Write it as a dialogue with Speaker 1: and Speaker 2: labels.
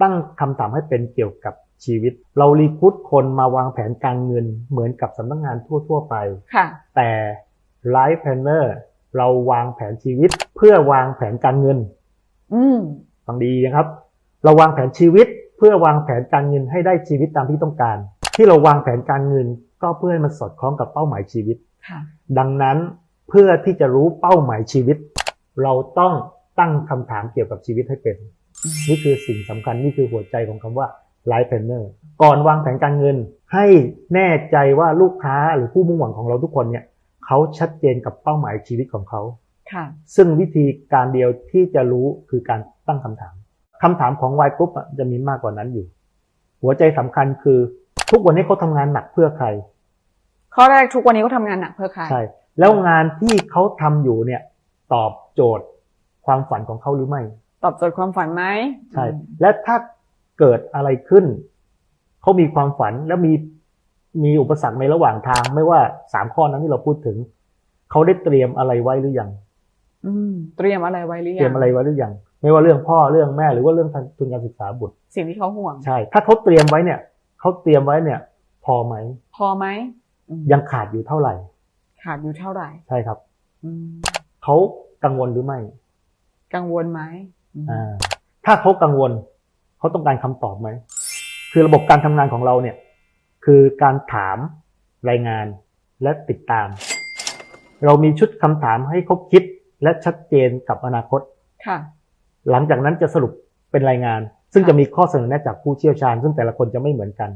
Speaker 1: ตั้งคำถามให้เป็นเกี่ยวกับชีวิต เรารีครูดคนมาวางแผนการเงินเหมือนกับสำนักงานทั่ว ๆ ไป
Speaker 2: ค่ะ
Speaker 1: แต่ Life Planner เราวางแผนชีวิตเพื่อวางแผนการเงิน
Speaker 2: อืม
Speaker 1: ฟังดีนะครับ เราวางแผนชีวิตเพื่อวางแผนการเงินให้ได้ชีวิตตามที่ต้องการ ที่เราวางแผนการเงินก็เพื่อให้มันสอดคล้องกับเป้าหมายชีวิต
Speaker 2: ค่ะ
Speaker 1: ดังนั้นเพื่อที่จะรู้เป้าหมายชีวิต เราต้องตั้งคำถามเกี่ยวกับชีวิตให้เป็น
Speaker 2: อืม
Speaker 1: นี่คือสิ่งสำคัญนี่คือหัวใจของคำว่า Life Planner ก่อนวางแผนการเงิน ให้แน่ใจว่าลูกค้าหรือผู้มุ่งหวังของเราทุกคนเนี่ยเขาชัดเจนกับเป้าหมายชีวิตของเขา
Speaker 2: ค่ะ
Speaker 1: ซึ่งวิธีการเดียวที่จะรู้คือการตั้งคำถามคำถามของ Y Group อะจะมีมากกว่านั้นอยู่ หัวใจสำคัญคือทุกวันนี้เขาทำงานหนักเพื่อใคร
Speaker 2: ข้อแรกทุกวันนี้ก็ทำงานหนักเพื่อใคร
Speaker 1: ใช่แล้วงานที่เขาทำอยู่เนี่ย ตอบโจทย์ความฝันของเขาหรือไม่
Speaker 2: ตอบโจทย์ความฝันไหม
Speaker 1: ใช่
Speaker 2: อืม
Speaker 1: และถ้าเกิดอะไรขึ้น เขามีความฝันแล้วมีมีอุปสรรคในระหว่างทาง ไม่ว่าสามข้อนั้นที่เราพูดถึง เขาได้เตรียมอะไรไว้หรือยัง
Speaker 2: อืมเตรียมอะไรไว้หรือยัง
Speaker 1: เตรียมอะไรไว้หรือยังไม่ว่าเรื่องพ่อเรื่องแม่หรือว่าเรื่องทุนการศึกษาบุตร
Speaker 2: สิ่งที่เขาห่วง
Speaker 1: ใช่ ถ้าเขาเตรียมไว้เนี่ยเขาเตรียมไว้เนี่ย พอไหม
Speaker 2: พอไหมอืม
Speaker 1: ยังขาดอยู่เท่าไหร่
Speaker 2: ขาดอยู่เท่าไหร่
Speaker 1: ใช่ครับ
Speaker 2: อืม
Speaker 1: เขากังวลหรือไม่
Speaker 2: กังวลไหมอืม
Speaker 1: อ่า ถ้าเขากังวลเขาต้องการคำตอบไหม คือระบบการทำงานของเราเนี่ย คือการถามรายงานและติดตาม เรามีชุดคำถามให้เขาคิดและชัดเจนกับอนาคต
Speaker 2: ค่ะ
Speaker 1: หลังจากนั้นจะสรุปเป็นรายงาน ซึ่งจะมีข้อเสนอแนะจากผู้เชี่ยวชาญ ซึ่งแต่ละคนจะไม่เหมือนกัน